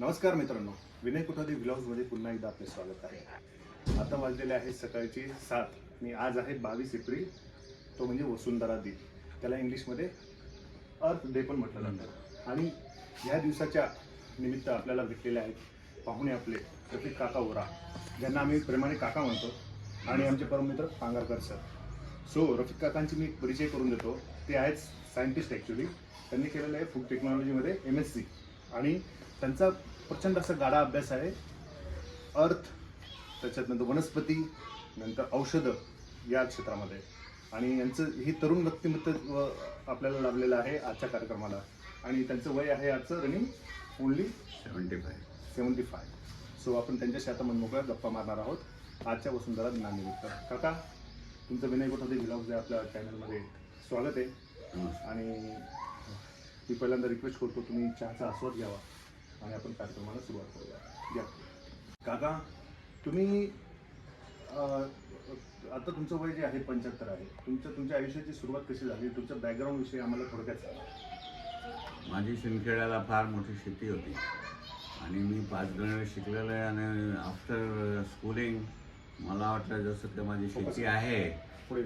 नमस्कार मित्रांनो विनय कुठादी मध्ये पुन्हा एकदा आपले स्वागत आहे. आता वाजलेले आहे सकाळची सात. आणि आज आहे बावीस एप्रिल तो म्हणजे वसुंधरा दिन. त्याला इंग्लिशमध्ये अर्थ डे पण म्हटलं जातं. आणि ह्या दिवसाच्या निमित्त आपल्याला भेटलेले आहेत पाहुणे आपले प्रतीक काका ओरा ज्यांना आम्ही प्रेमाने काका म्हणतो आणि आमचे परममित्र पांगारकर सर. सो रफिक काकांची मी एक परिचय करून देतो. ते आहेत सायंटिस्ट ॲक्च्युली त्यांनी केलेलं आहे फूड टेक्नॉलॉजीमध्ये एम एस सी आणि त्यांचा प्रचंड असा गाडा अभ्यास आहे. अर्थ त्याच्यात नंतर वनस्पती नंतर औषधं या क्षेत्रामध्ये. आणि यांचं ही तरुण व्यक्तिमत्व आपल्याला लाभलेलं आहे आजच्या कार्यक्रमाला. आणि त्यांचं वय आहे आजचं running only seventy five seventy five so आपण त्यांच्याशी आता मनमोकळ्या गप्पा मारणार आहोत. आजच्या वसुंधरा दिनानिमित्त काका तुमचं विनय गोठवते व्हिलॉग्स आपल्या चॅनलमध्ये स्वागत आहे. आणि मी पहिल्यांदा रिक्वेस्ट करतो तुम्ही चहाचा आस्वाद घ्यावा. आणि आपण कार्यक्रमाला सुरुवात करूया. घ्या काका तुम्ही आता तुमचं वय जे आहे पंच्याहत्तर आहे. तुमच्या तुमच्या आयुष्याची सुरुवात कशी झाली? तुमच्या बॅकग्राऊंड विषयी आम्हाला थोडक्यात सांगा. माझी शिंदखेड्याला फार मोठी शेती होती. आणि मी पाच गण शिकलेलो आहे आणि आफ्टर स्कूलिंग मला वाटलं जसं की माझी शेती आहे पुढे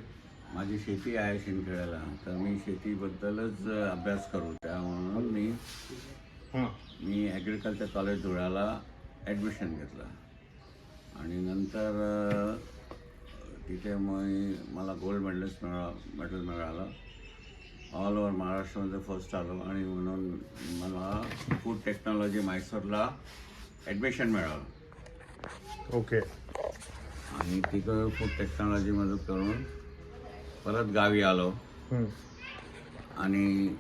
माझी शेती आहे शिंदखेड्याला. तर मी शेतीबद्दलच अभ्यास करू. त्या म्हणून मी हां मी ॲग्रिकल्चर कॉलेज धुळ्याला ॲडमिशन घेतलं. आणि नंतर तिथे मग मला गोल्ड मेडलिस्ट मिळा मेडल मिळालं. ऑल ओव्हर महाराष्ट्रामध्ये फर्स्ट आलो. आणि म्हणून मला फूड टेक्नॉलॉजी म्हैसूरला ॲडमिशन मिळालं. ओके. आणि तिथं फूड टेक्नॉलॉजीमध्ये करून परत गावी आलो. आणि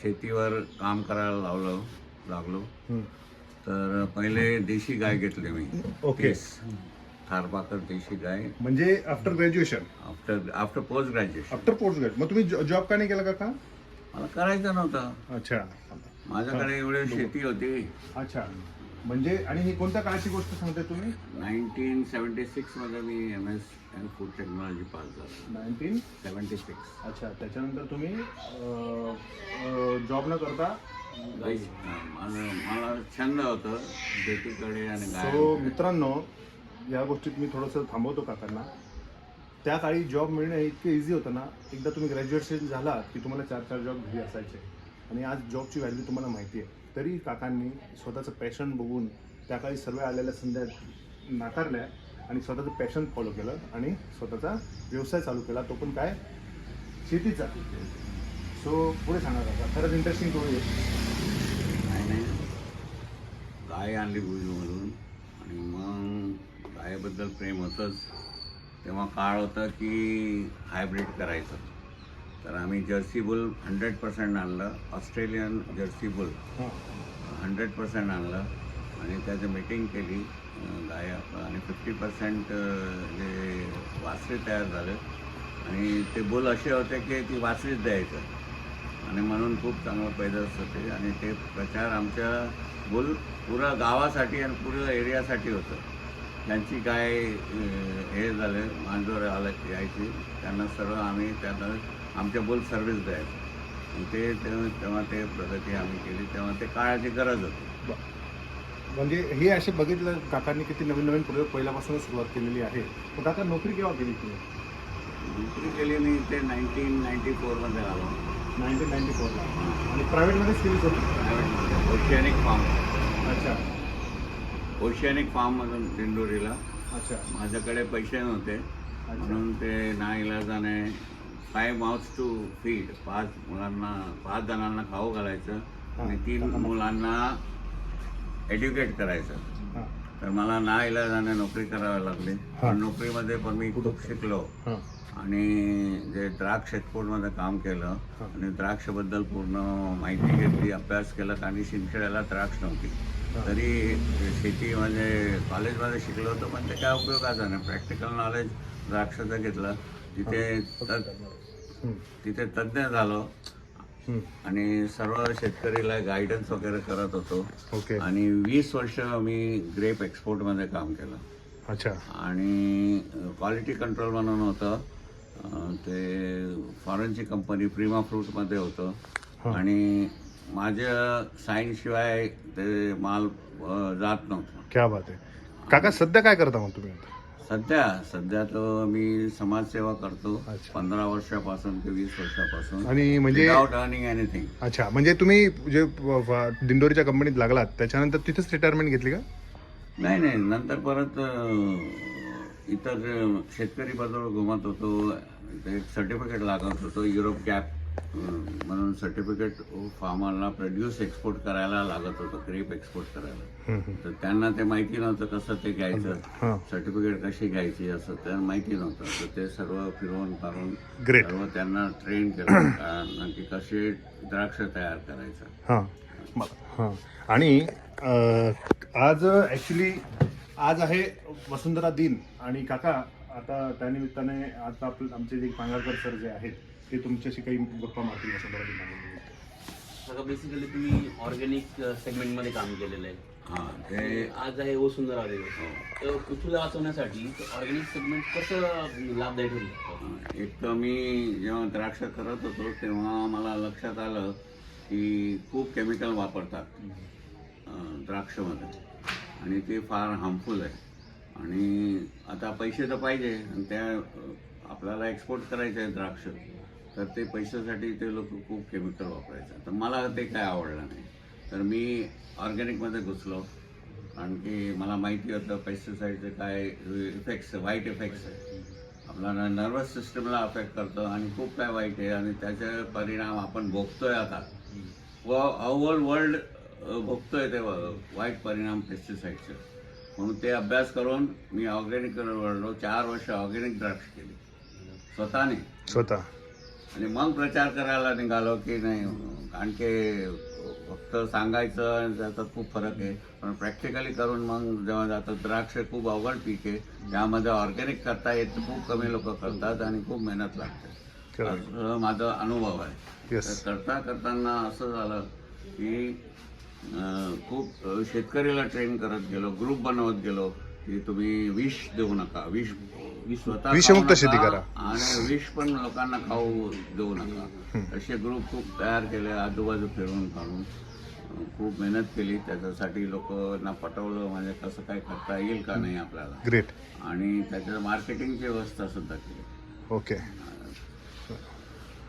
शेतीवर काम करायला लावलं. लागलो. तर पहिले देशी गाय घेतली मी. ओके. तीस. थारपाकर देशी गाय. म्हणजे after graduation after after post graduation after post graduate मग तुम्ही जॉब का नाही केला काका मला करायचं नव्हतं. अच्छा. माझ्याकडे एवढी शेती होती. अच्छा. म्हणजे आणि ही कोणत्या काळाची गोष्ट सांगते तुम्ही? नाईन्टीन सेवन्टी सिक्समध्ये मी M S N food technology pass झालो. नाईन्टीन? Seventy six. अच्छा. त्याच्यानंतर तुम्ही जॉब न करता मला मला छंद होतं शेतीकडे आणि सो मित्रांनो या गोष्टीत मी थोडंसं थांबवतो काकांना त्या काळी जॉब मिळणं इतकं इझी होतं ना एकदा तुम्ही ग्रॅज्युएशन झाला की तुम्हाला चार चार जॉब घरी असायचे. आणि आज जॉबची व्हॅल्यू तुम्हाला माहिती आहे. तरी काकांनी स्वतःचं पॅशन बघून त्या काळी सर्व आलेल्या संध्या नाकारल्या आणि स्वतःचं पॅशन फॉलो केलं आणि स्वतःचा व्यवसाय चालू केला. तो पण काय? शेतीचा. सो पुढे सांगा काका. खरंच इंटरेस्टिंग नाही गाय आणली भुईमधून आणि मग गायबद्दल प्रेम होतंच. तेव्हा काळ होता की हायब्रिड करायचं. तर आम्ही जर्सी बुल हंड्रेड पर्सेंट आणलं. Australian Jersey bull hundred percent आणलं. आणि त्याचं मीटिंग केली गाय आणि फिफ्टी पर्सेंट जे वासरे तयार झाले. आणि ते बुल असे होते की ती वासरीच द्यायचं. आणि म्हणून खूप चांगलं पैदास होते. आणि ते प्रचार आमच्या बुल पुरा गावासाठी आणि पुऱ्या एरियासाठी होतं. त्यांची अं, हे झाले मांजोर आलं यायची. त्यांना सर्व आम्ही त्यांना आमच्या बुल सर्व्हिस द्यायचं. आणि ते तेव्हा ते प्रगती आम्ही केली. तेव्हा ते काळाची गरज होती. म्हणजे हे असे बघितलं काकांनी किती नवीन नवीन प्रयोग पहिल्यापासूनच सुरुवात केलेली आहे. पण काका नोकरी केव्हा केली तुम्ही? नोकरी केली मी ते नाईन्टीन नाईन्टी फोरमध्ये आलो. नाईन्टीन नाईन्टी फोरला आणि प्रायव्हेटमध्येच केली होती. प्रायव्हेटमध्ये ओशियानिक फार्म. अच्छा. ओशियानिक फार्ममधून दिंडोरीला. अच्छा. माझ्याकडे पैसे नव्हते. म्हणून ते ना इलाजाने फाय माउथ्स टू फीड पाच मुलांना पाच जणांना खाऊ घालायचं आणि तीन मुलांना एज्युकेट करायचं. तर मला ना इलाजाने नोकरी करावी लागली. पण नोकरीमध्ये पण मी खूप शिकलो. आणि जे द्राक्ष एक्सपोर्टमध्ये काम केलं. आणि द्राक्षबद्दल पूर्ण माहिती घेतली अभ्यास केला कारण शिंदखेड्याला द्राक्ष नव्हती. तरी शेतीमध्ये कॉलेजमध्ये शिकलो होतो पण ते काय उपयोगाचं नाही प्रॅक्टिकल नॉलेज द्राक्षाचं घेतलं. तिथे तिथे तज्ज्ञ झालो. आणि सर्व शेतकरीला गायडन्स वगैरे करत होतो. ओके. आणि वीस वर्ष मी ग्रेप एक्सपोर्टमध्ये काम केलं. अच्छा. आणि क्वालिटी कंट्रोल म्हणून होतं. ते फॉरेनची कंपनी प्रिमा फ्रूटमध्ये होतं. आणि माझ्या सायन्सशिवाय ते माल जात नव्हतं. क्या बात आहे. काका सध्या काय करता मग तुम्ही आता? सध्या सध्या तर मी समाजसेवा करतो. अच्छा. पंधरा वर्षापासून ते वीस वर्षापासून. आणि म्हणजे विदाउट अर्निंग एनिथिंग अच्छा म्हणजे तुम्ही जे व- व- दिंडोरीच्या कंपनीत लागलात त्याच्यानंतर तिथेच रिटायरमेंट घेतली का? नाही नाही. नंतर परत अं, इतर शेतकरी बाजूला घुमत होतो. ते एक सर्टिफिकेट लागत होतं. युरोप गॅप म्हणून सर्टिफिकेट फार्मरला प्रोड्यूस एक्सपोर्ट करायला लागत होतं क्रेप एक्सपोर्ट करायला. तर त्यांना ते माहिती नव्हतं कसं ते घ्यायचं. सर्टिफिकेट कशी घ्यायची असं त्यांना माहिती नव्हतं. तर ते सर्व फिरवून फारून ग्रेट सर्व त्यांना ट्रेन केलं की कसे द्राक्ष तयार करायचं. आणि आज ॲक्च्युली आज आहे वसुंधरा दिन. आणि काका आता त्यानिमित्ताने आता आपलं आमचे जे पांगारकर सर जे आहेत ते तुमच्याशी काही गप्पा मारतील वसुंधरा दिनानिमित्त सगळं बेसिकली तुम्ही ऑर्गॅनिक सेगमेंटमध्ये काम केलेलं आहे. हां ते आज आहे दिवस. हो. तर पृथ्वीला वाचवण्यासाठी ऑर्गॅनिक सेगमेंट कसं लाभदायी ठरू शकतं हां, एक तर मी जेव्हा द्राक्ष करत होतो तेव्हा मला लक्षात आलं की खूप केमिकल वापरतात अं, द्राक्षमध्ये. आणि ते फार हार्मफुल आहे. आणि आता पैसे तर पाहिजे आणि त्या आपल्याला एक्सपोर्ट करायचे आहे द्राक्ष तर ते पैशासाठी ते लोक खूप केमिकल वापरायचं. तर मला ते काय आवडलं नाही. तर मी ऑर्गॅनिकमध्ये घुसलो. कारण की मला माहिती होतं पेस्टिसाईडचे काय इफेक्ट्स वाईट इफेक्ट्स आहे आपला नर्वस सिस्टमला अफेक्ट करतं आणि खूप काय वाईट आहे. आणि त्याचे परिणाम आपण भोगतोय आता. व ओव्हर वर्ल्ड भोगतोय ते वाईट परिणाम पेस्टिसाईडचे म्हणून ते अभ्यास करून मी ऑर्गॅनिककडे वळलो चार वर्ष ऑर्गॅनिक द्राक्ष केली. स्वतःने. स्वतः. आणि मग प्रचार करायला निघालो की नाही कारण की फक्त सांगायचं आणि त्याच्यात खूप फरक आहे. पण प्रॅक्टिकली करून मग जेव्हा जातं द्राक्ष खूप अवघड पीक आहे. त्यामध्ये ऑर्गॅनिक करता येत खूप कमी लोक करतात आणि खूप मेहनत लागते. माझा अनुभव आहे. करता करताना असं झालं की खूप अं, शेतकरीला ट्रेन करत गेलो ग्रुप बनवत गेलो की तुम्ही विष देऊ नका विष विषमुक्त शेती करा. आणि विष पण लोकांना खाऊ देऊ नका. असे ग्रुप खूप तयार केले आजूबाजू फिरून काढून. खूप मेहनत केली त्याच्यासाठी लोकांना पटवलं म्हणजे कसं काय करता येईल का नाही आपल्याला. ग्रेट आणि त्याच्या मार्केटिंगची व्यवस्था सुद्धा केली. ओके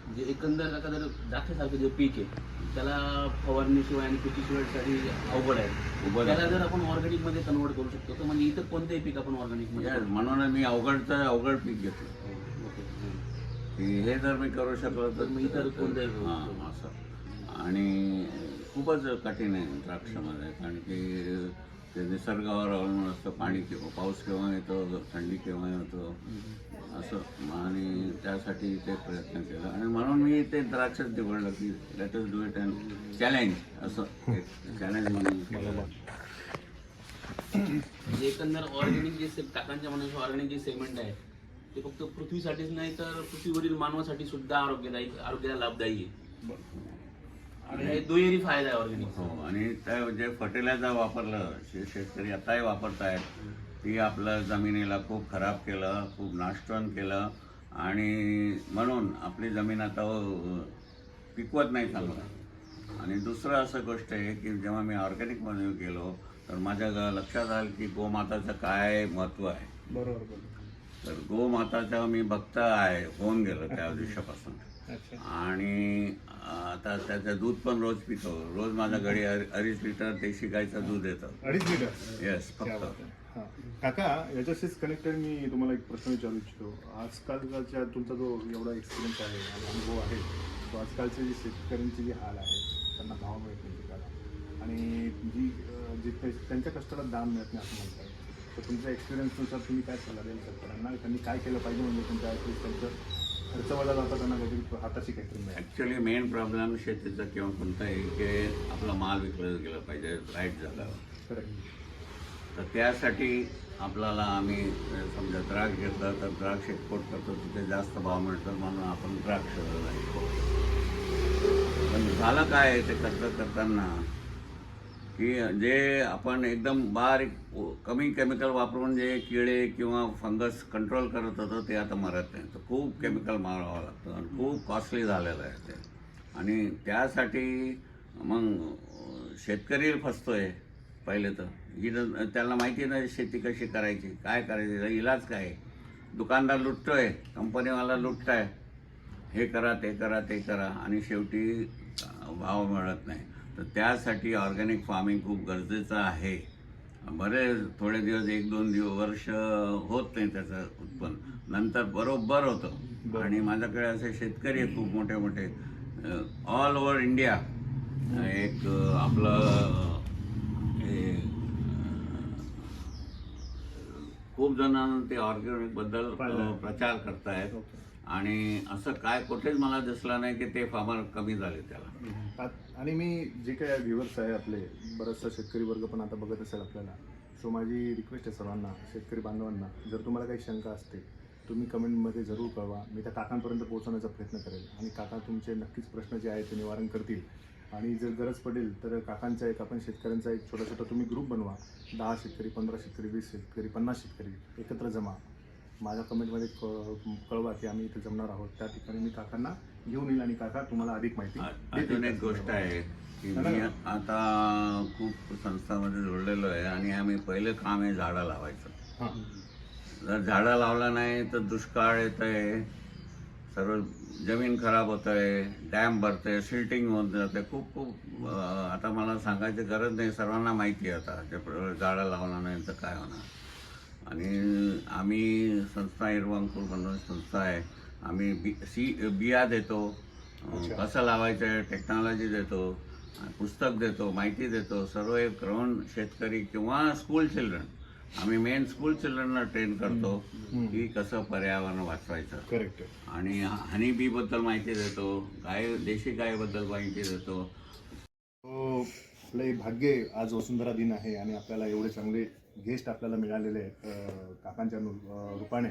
म्हणजे एकंदर जर द्राक्षासारखं जे पीक आहे त्याला फवारणीशिवाय आणि पेस्टिसाईडसाठी अवघड आहे. उभं त्याला. जर आपण ऑर्गॅनिकमध्ये कन्वर्ट करू शकतो तर म्हणजे इतर कोणतेही पीक आपण ऑर्गॅनिकमध्ये Yes, म्हणून मी अवघडचं अवघड पीक ओके. की हे जर मी करू शकलो तर मग इतर कोणत्याही- हां असं. आणि खूपच कठीण आहे द्राक्षामध्ये कारण की ते निसर्गावर अवलंबून असतं. पाणी केव्हा पाऊस केव्हा येतो थंडी केव्हा येतो. असं. आणि त्यासाठी ते प्रयत्न केला. आणि म्हणून मी ते द्राक्षच निवडलं की let's do it and challenge असं. एक चॅलेंज म्हणून. म्हणजे एकंदर ऑर्गॅनिक जे से- काकांच्या मनाचं ऑर्गॅनिक जे सेगमेंट आहे ते फक्त पृथ्वीसाठीच नाही तर पृथ्वीवरील मानवासाठी सुद्धा आरोग्यदायी आरोग्याला लाभदायी आहे. आणि हे दुहेरी फायदा आहे ऑर्गॅनिक हो आणि त्या जे फर्टिलायझर वापरलं शेतकरी आताही वापरतायत ती आपलं जमिनीला खूप खराब केलं खूप नाशवंत केलं आणि म्हणून आपली जमीन आता पिकवत नाही चांगलं. आणि दुसरं असं गोष्ट आहे की जेव्हा मी ऑर्गॅनिकमध्ये गेलो तर माझ्या लक्षात आलं की गोमाताचं काय महत्त्व आहे. बरोबर तर गोमाताचा मी भक्त आहे होऊन गेलो त्या दिवसापासून. आणि आता त्याचं दूध पण रोज पितो. रोज माझ्या घरी अरी- अडीच लिटर देशी गाईचं दूध येतं. अडीच मिनिट येस फक्त. हां. काका याच्याशीच कनेक्टेड मी तुम्हाला एक प्रश्न विचारू इच्छितो. आजकालच्या तुमचा जो एवढा एक्सपिरियन्स आहे आणि अनुभव आहे तो आजकालचे जे शेतकऱ्यांचे जे हाल आहे त्यांना भाव मिळत नाही पिकाला आणि जी अं, जी ते- त्यांच्या कष्टाला दाम मिळत नाही असं म्हणतात तर तुमच्या एक्सपिरियन्सनुसार तुम्ही काय सल्ला द्याल शेतकऱ्यांना? त्यांनी काय केलं पाहिजे म्हणजे त्यांच्या ॲटलीस्ट त्यांचं खर्च वजा जाता त्यांना काहीतरी हाताशी काहीतरी मिळेल? ॲक्च्युली मेन प्रॉब्लेम शेतीचा किंवा कोणताही की आपला माल विकला गेला पाहिजे राईट करेक्ट तर त्यासाठी आपल्याला आम्ही समजा द्राक्ष घेतलं तर द्राक्ष एक्सपोर्ट करतो तिथे जास्त भाव मिळतो म्हणून आपण द्राक्ष पण झालं काय ते कष्ट करताना की जे आपण एकदम बारीक कमी केमिकल वापरून जे किडे किंवा फंगस कंट्रोल करत होतो ते आता मरत नाही. तर खूप केमिकल मारावं लागतं आणि खूप कॉस्टली झालेलं आहे ते. आणि त्यासाठी मग शेतकरी फसतो आहे पहिले तर. ही न- त्याला माहिती नाही शेती कशी करायची काय करायची इलाज काय? दुकानदार लुटतोय कंपनीवाला लुटताय. हे करा ते करा ते करा आणि शेवटी भाव मिळत नाही. तर त्यासाठी ऑर्गॅनिक फार्मिंग खूप गरजेचं आहे. बरे थोडे दिवस एक दोन दिवस वर्ष होत नाही त्याचं उत्पन्न. नंतर बरोबर होतं. आणि माझ्याकडे असे शेतकरी आहेत खूप मोठे मोठे. ऑल ओव्हर इंडिया एक आपलं अं, हे अं, खूप जण ते ऑर्गॅनिकबद्दल प्रचार करतायत. आणि असं काय कुठेच मला दिसलं नाही की ते फार्मर कमी झाले त्याला. आणि मी जे काही व्ह्युअर्स आहे आपले बराचसा शेतकरी वर्ग पण आता बघत असेल आपल्याला. सो माझी रिक्वेस्ट आहे सर्वांना शेतकरी बांधवांना जर तुम्हाला काही शंका असते तुम्ही कमेंटमध्ये जरूर कळवा. मी त्या काकांपर्यंत पोहोचवण्याचा प्रयत्न करेल. आणि काका तुमचे नक्कीच प्रश्न जे आहेत ते निवारण करतील. आणि जर गरज पडेल तर काकांचा एक आपण शेतकऱ्यांचा एक छोटा छोटा तुम्ही ग्रुप बनवा. दहा शेतकरी पंधरा शेतकरी वीस शेतकरी पन्नास शेतकरी एकत्र जमा. माझ्या कमेंटमध्ये कळवा की आम्ही इथे जमणार आहोत. त्या ठिकाणी मी काकांना घेऊन येईल आणि काका तुम्हाला अधिक माहिती अजून एक गोष्ट आहे की मी आता खूप संस्थामध्ये जोडलेलो आहे आणि आम्ही पहिलं काम आहे झाडं लावायचं. हां. जर झाडं लावलं नाही तर दुष्काळ येत आहे सर्व जमीन खराब होत आहे डॅम भरते सिल्टिंग होत जाते. खूप खूप आता मला सांगायची गरज नाही सर्वांना माहिती आहे आता प्र- झाडं लावणार नाही तर काय होणार. आणि आम्ही संस्था हिरवांकुर म्हणून संस्था आहे. आम्ही बी सी बिया देतो कसं लावायचं आहे टेक्नॉलॉजी देतो पुस्तक देतो माहिती देतो सर्व एक राहून शेतकरी किंवा स्कूल चिल्ड्रन. आम्ही मेन स्कूल चिल्ड्रनला ट्रेन करतो. की कसं पर्यावरण वाचवायचं. करेक्ट आणि हनी बी बद्दल माहिती देतो गाय देशी गायबद्दल माहिती देतो. आपलं भाग्य. आज वसुंधरा दिन आहे आणि आपल्याला एवढे चांगले गेस्ट आपल्याला मिळालेले आहेत काकांच्या रूपाने.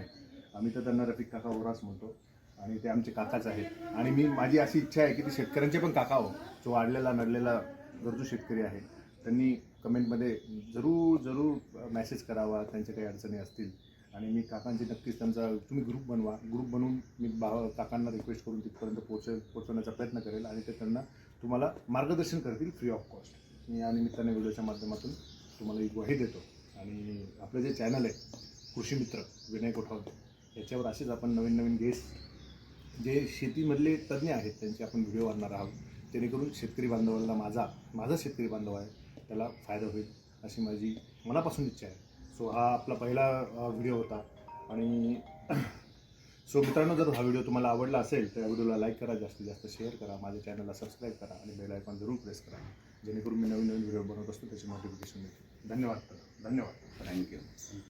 आम्ही तर त्यांना रफिक काका ओरास म्हणतो आणि ते आमचे काकाच आहेत. आणि मी माझी अशी इच्छा आहे की ते शेतकऱ्यांचे पण काका हो. जो वाढलेला नडलेला गरजू शेतकरी आहे. त्यांनी कमेंटमध्ये जरूर जरूर मॅसेज करावा त्यांच्या काही अडचणी असतील. आणि मी काकांची नक्कीच त्यांचा तुम्ही ग्रुप बनवा. ग्रुप बनवून मी बा काकांना रिक्वेस्ट करून तिथपर्यंत पोहोचेल पोहोचवण्याचा प्रयत्न करेल आणि ते त्यांना तुम्हाला मार्गदर्शन करतील फ्री ऑफ कॉस्ट मी या निमित्ताने व्हिडिओच्या माध्यमातून तुम्हाला एक ग्वाही देतो. आणि आपलं जे चॅनल आहे कृषी मित्र विनय कोठावते याच्यावर असेच आपण नवीन नवीन गेस्ट जे शेतीमधले तज्ज्ञ आहेत त्यांचे आपण व्हिडिओ आणणार आहोत. जेणेकरून शेतकरी बांधवाला माझा माझा शेतकरी बांधव आहे. त्याला फायदा होईल अशी माझी मनापासून इच्छा आहे. सो हा आपला पहिला व्हिडिओ होता. आणि सो मित्रांनो जर हा व्हिडिओ तुम्हाला आवडला असेल तर या व्हिडिओला लाईक करा जास्तीत जास्त शेअर करा माझ्या चॅनलला सबस्क्राईब करा आणि बेल आयकॉन जरूर प्रेस करा जेणेकरून मी नवीन नवीन व्हिडिओ बनवत असतो त्याची नोटिफिकेशन मिळते. धन्यवाद. धन्यवाद. थँक्यू